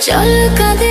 চল কাঁদে